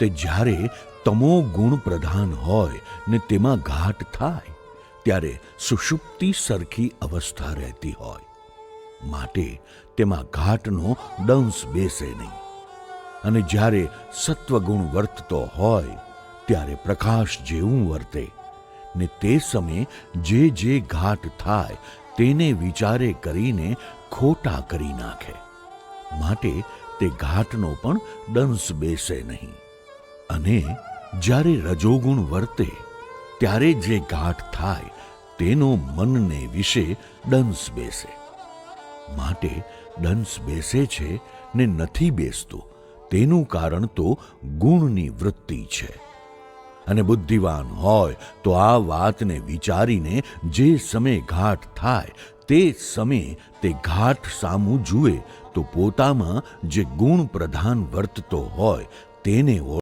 તે જ્યારે તમો ગુણ પ્રધાન હોય ને તેમાં ઘાટ થાય, ત્યારે સુષુપ્તિ સરખી અવસ્થા રહેતી હોય. માટે તેમાં ઘાટનો દંશ બેસે નહીં. અને જ્યારે સત્વગુણ વર્તતો હોય, ત્યારે પ્રકાશ જેવું વર્તે ને તે સમયે જે જે ઘાટ થાય, તેને વિચારે કરીને ખોટા કરી નાખે. માટે તે ઘાટનો પણ દંશ બેસે નહીં. અને જ્યારે રજોગુણ વર્તે, ત્યારે જે ગાંઠ થાય તેનો મનને વિશે દંશ બેસે. માટે દંશ બેસે છે ને નથી બેસતો, તેનું કારણ તો ગુણની વૃત્તિ છે. અને બુદ્ધિવાન હોય તો આ વાતને વિચારીને જે સમય ઘાટ થાય, તે સમયે તે ઘાટ સામું જુએ તો પોતામાં જે ગુણ પ્રધાન વર્તતો હોય, તેને